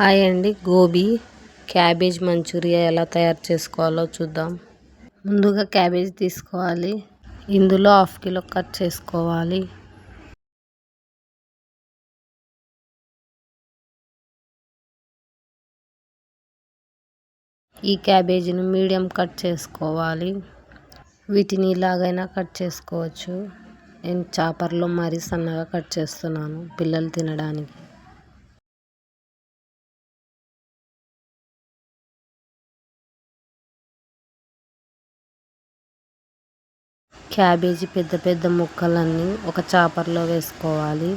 Hi అండి. Gobi cabbage Manchuria ఎలా తయారు చేసుకోవాలో చూద్దాం. ముందుగా క్యాబేజ్ తీసుకోవాలి. ఇందులో హాఫ్ కిలో కట్ చేసుకోవాలి. ఈ క్యాబేజీని మీడియం కట్ చేసుకోవాలి. వీటిని ఇలాగైనా కట్ చేసుకోవచ్చు. నేను చాపర్లో మరీ సన్నగా కట్ చేస్తున్నాను. పిల్లలు తినడానికి. క్యాబేజీ పెద్ద పెద్ద ముక్కలన్నీ ఒక చాపర్లో వేసుకోవాలి.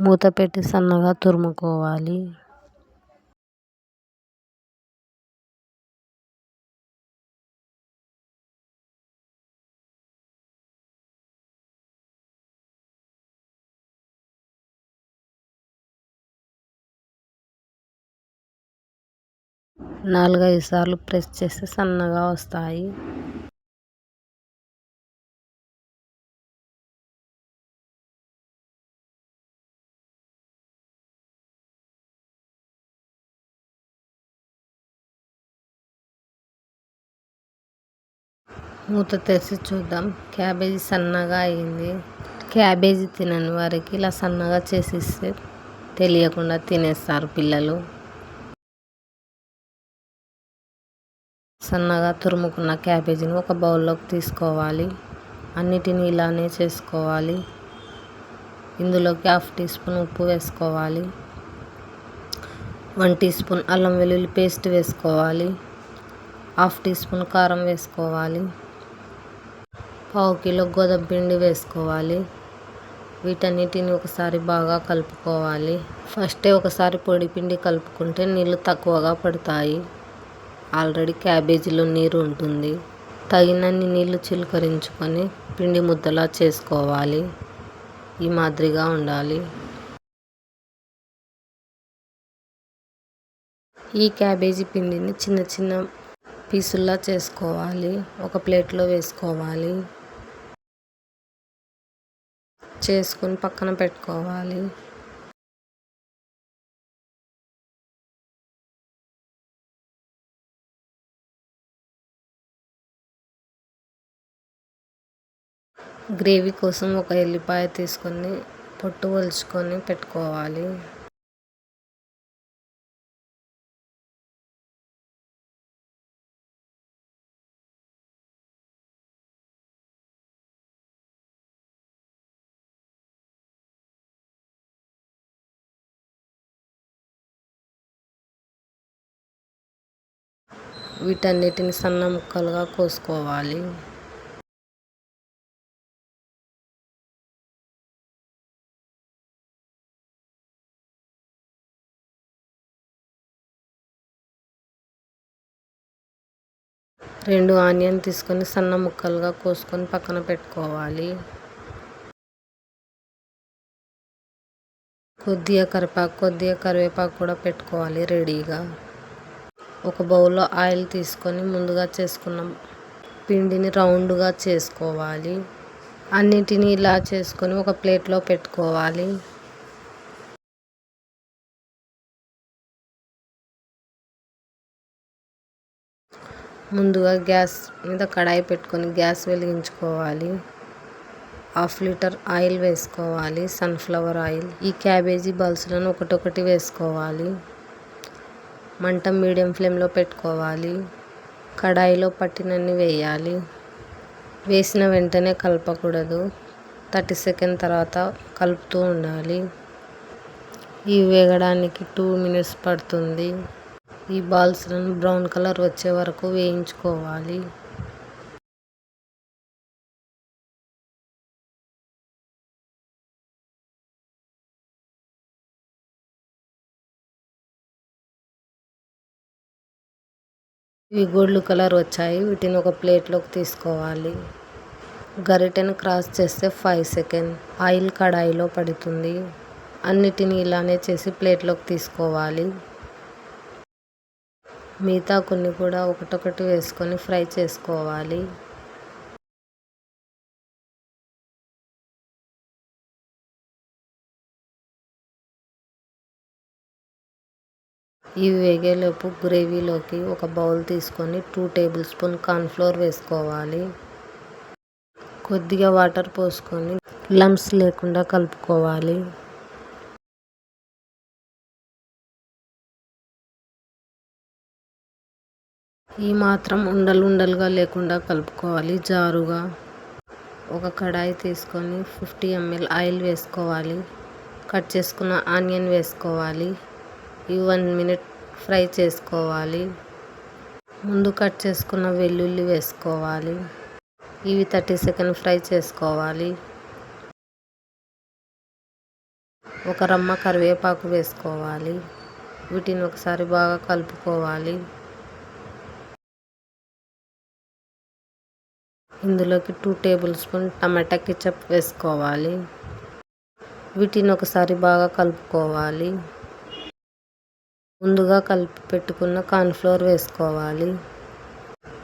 మూత పెట్టి సన్నగా తురుముకోవాలి. నాలుగైదు సార్లు ప్రెస్ చేస్తే సన్నగా వస్తాయి. మూత తెరిచి చూద్దాం. క్యాబేజీ సన్నగా అయింది. క్యాబేజీ తినని వారికి ఇలా సన్నగా చేసిస్తే తెలియకుండా తినేస్తారు పిల్లలు. సన్నగా తురుముకున్న క్యాబేజీని ఒక బౌల్లోకి తీసుకోవాలి. అన్నిటిని ఇలానే చేసుకోవాలి. ఇందులోకి హాఫ్ టీ స్పూన్ ఉప్పు వేసుకోవాలి. వన్ టీ స్పూన్ అల్లం వెల్లుల్లి పేస్ట్ వేసుకోవాలి. హాఫ్ టీ స్పూన్ కారం వేసుకోవాలి. పావు కిలో గోధుమ పిండి వేసుకోవాలి. వీటన్నిటిని ఒకసారి బాగా కలుపుకోవాలి. ఫస్టే ఒకసారి పొడి పిండి కలుపుకుంటే నీళ్ళు తక్కువగా పడతాయి. ఆల్రెడీ క్యాబేజీలో నీరు ఉంటుంది. తగినన్ని నీళ్ళు చిలకరించుకొని పిండి ముద్దలా చేసుకోవాలి. ఈ మాదిరిగా ఉండాలి. ఈ క్యాబేజీ పిండిని చిన్న చిన్న పీసుల్లా చేసుకోవాలి. ఒక ప్లేట్లో వేసుకోవాలి. చేసుకొని పక్కన పెట్టుకోవాలి. గ్రేవీ కోసం ఒక ఎల్లిపాయ తీసుకొని పొట్టు ఒలుచుకొని పెట్టుకోవాలి. వీటన్నిటిని సన్న ముక్కలుగా కోసుకోవాలి. రెండు ఆనియన్ తీసుకొని సన్న ముక్కలుగా కోసుకొని పక్కన పెట్టుకోవాలి. కొద్దిగా కరివేపాకు కొద్దిగా కరివేపాకు కూడా పెట్టుకోవాలి రెడీగా. ఒక బౌల్లో ఆయిల్ తీసుకొని ముందుగా చేసుకున్నాం పిండిని రౌండ్గా చేసుకోవాలి. అన్నిటినీ ఇలా చేసుకొని ఒక ప్లేట్లో పెట్టుకోవాలి. ముందుగా గ్యాస్ మీద కడాయి పెట్టుకొని గ్యాస్ వెలిగించుకోవాలి. హాఫ్ లీటర్ ఆయిల్ వేసుకోవాలి. సన్ఫ్లవర్ ఆయిల్ ఈ క్యాబేజీ బల్స్లను ఒకటొకటి వేసుకోవాలి. మంట మీడియం ఫ్లేమ్లో పెట్టుకోవాలి. కడాయిలో పట్టినన్ని వేయాలి. వేసిన వెంటనే కలపకూడదు. థర్టీ సెకండ్ తర్వాత కలుపుతూ ఉండాలి. ఇవి వేగడానికి టూ మినిట్స్ పడుతుంది. ఈ బాల్స్లను బ్రౌన్ కలర్ వచ్చే వరకు వేయించుకోవాలి. ఇవి గోల్డ్ కలర్ వచ్చాయి. వీటిని ఒక ప్లేట్లోకి తీసుకోవాలి. గరిటెను క్రాస్ చేస్తే ఫైవ్ సెకండ్. ఆయిల్ కడాయిలో పడుతుంది. అన్నిటిని ఇలానే చేసి ప్లేట్లోకి తీసుకోవాలి. మిగతా కొన్ని కూడా ఒకటొకటి వేసుకొని ఫ్రై చేసుకోవాలి. ఇవి వేగేలోపు గ్రేవీలోకి ఒక బౌల్ తీసుకొని టూ టేబుల్ స్పూన్ కార్న్ఫ్లోర్ వేసుకోవాలి. కొద్దిగా వాటర్ పోసుకొని లమ్స్ లేకుండా కలుపుకోవాలి. ఈ మాత్రం ఉండలు ఉండలుగా లేకుండా కలుపుకోవాలి జారుగా. ఒక కడాయి తీసుకొని ఫిఫ్టీ ఎంఎల్ ఆయిల్ వేసుకోవాలి. కట్ చేసుకున్న ఆనియన్ వేసుకోవాలి. ఇవి వన్ మినిట్ ఫ్రై చేసుకోవాలి. ముందు కట్ చేసుకున్న వెల్లుల్లి వేసుకోవాలి. ఇవి థర్టీ సెకండ్ ఫ్రై చేసుకోవాలి. ఒక రమ్మ కరివేపాకు వేసుకోవాలి. వీటిని ఒకసారి బాగా కలుపుకోవాలి. ఇందులోకి two tablespoon tomato ketchup వేసుకోవాలి. వీటిని ఒకసారి బాగా కలుపుకోవాలి. ముందుగా కలిపి పెట్టుకున్న కార్న్ఫ్లోర్ వేసుకోవాలి.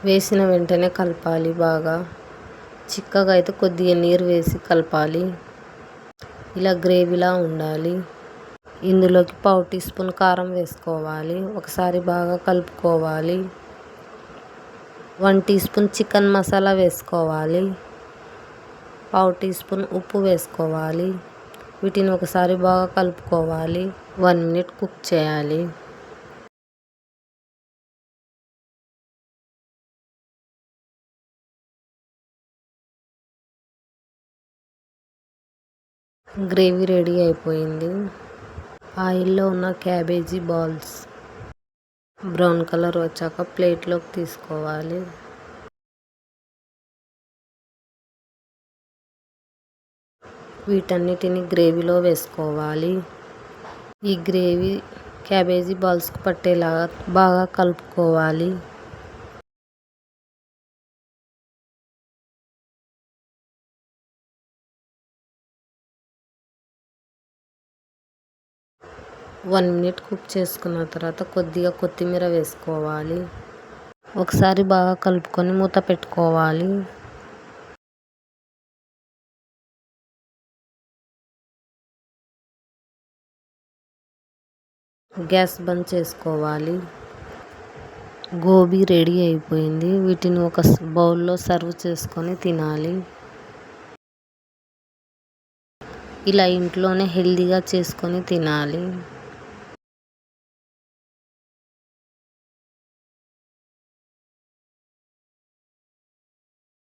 వేసిన వెంటనే కలపాలి బాగా. చిక్కగా అయితే కొద్దిగా నీరు వేసి కలపాలి. ఇలా గ్రేవీలా ఉండాలి. ఇందులోకి పావు టీ స్పూన్ కారం వేసుకోవాలి. ఒకసారి బాగా కలుపుకోవాలి. One teaspoon chicken masala వేసుకోవాలి. పావు టీ స్పూన్ ఉప్పు వేసుకోవాలి. వీటిని ఒకసారి బాగా కలుపుకోవాలి. వన్ మినిట్ కుక్ చేయాలి. గ్రేవీ రెడీ అయిపోయింది. ఆయిల్లో ఉన్న క్యాబేజీ బాల్స్ బ్రౌన్ కలర్ వచ్చాక ప్లేట్లోకి తీసుకోవాలి. వీటన్నిటిని గ్రేవీలో వేసుకోవాలి. ఈ గ్రేవీ క్యాబేజీ బాల్స్కి పట్టేలాగా బాగా కలుపుకోవాలి. వన్ మినిట్ కుక్ చేసుకున్న తర్వాత కొద్దిగా కొత్తిమీర వేసుకోవాలి. ఒకసారి బాగా కలుపుకొని మూత పెట్టుకోవాలి. గ్యాస్ బంద్ చేసుకోవాలి. గోబీ రెడీ అయిపోయింది. వీటిని ఒక బౌల్లో సర్వ్ చేసుకొని తినాలి. ఇలా ఇంట్లోనే హెల్దీగా చేసుకొని తినాలి.